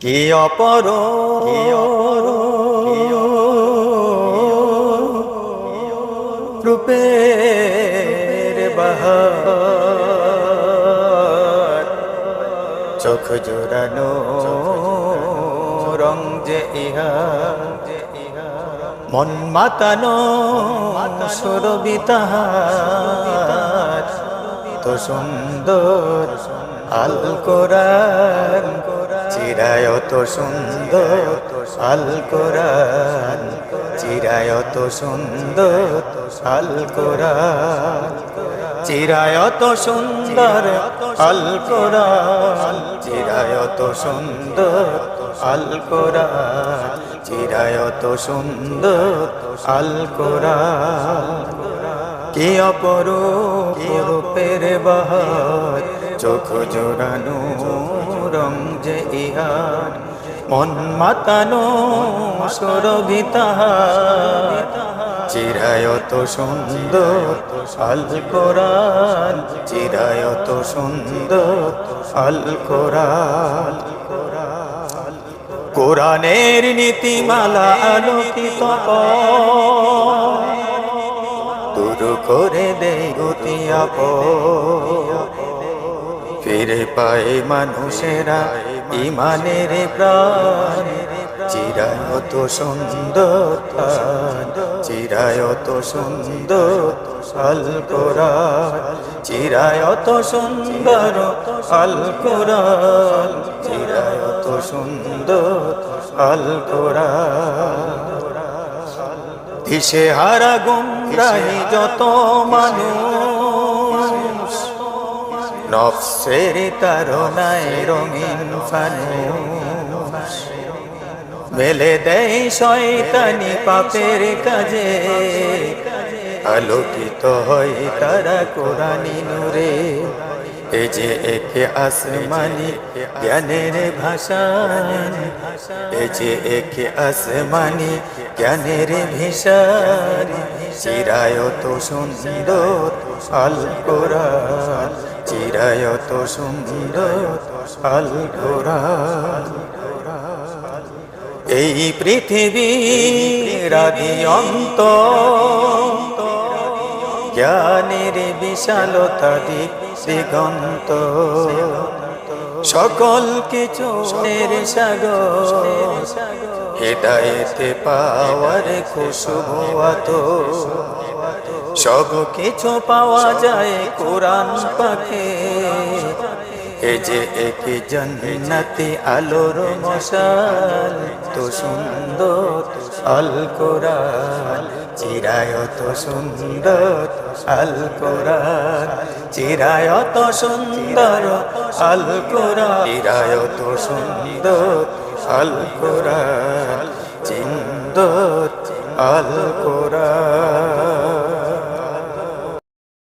কি অপর? রূপের বাহার। চোখ জোড়ানো রং যে ইহা। মন মাতানো সুরবিতাহার তো সুন্দর আল কোরআন। চিরায় তো সুন্দর আল কোরআন। চিরায় তো সুন্দর আল কোরআন। চিরায় তো সুন্দর আল কোরআন। চিরায় তো সুন্দর আল কোরআন। চিরায় তো সুন্দর আল কোরআন। কি অপরূপ রূপের বাহার, চোখ জোড়ানো রং যে ইহার মন মাতানো চিরায়ত সুন্দর আল কোরআন চিরায়ত সুন্দর আল কোরআন। কোরআনের নীতিমালা আলোকিত দূর করে দেয় গতি আপ ফিরে পায় মানুষেরা ইমানের প্রাণ। চিরায়ত সুন্দর চিরায়ত সুন্দর আল কোরআন। চিরায়ত সুন্দর আল কোরআন। চিরায়ত সুন্দর আল কোরআন। দিশে হারা গুমরাহি যত মানুষ নফসের তারনায় রঙিন ফানুষ মেলে দেয় শয়তানি পাপের কাজে। আলোকিত হয় তারা কোরআনি নূরে। এ যে একে আসমানি জ্ঞানের ভাষান এ যে একে আসমানি জ্ঞানের ভিসান চিরায়ত সুন্দর আল কোরআন। চিরায়ত সুন্দর কোরআন এই পৃথিবীর আদি অন্ত, জ্ঞানের বিশালতা দিক দিগন্ত। সকল কিছু সাগর, হেদায়েতে পাওয়ার আত সব কিছু পাওয়া যায় কোরআন পাখে। এ যে এক জন্নতি আলোর মশাল, তো সুন্দর আল কোরআন। চিরায়ত সুন্দর আল কোরআন। চিরায়ত সুন্দর আল কোরআন। চিরায়ত সুন্দর আল কোরআন। চিন্দর আল কোরআন।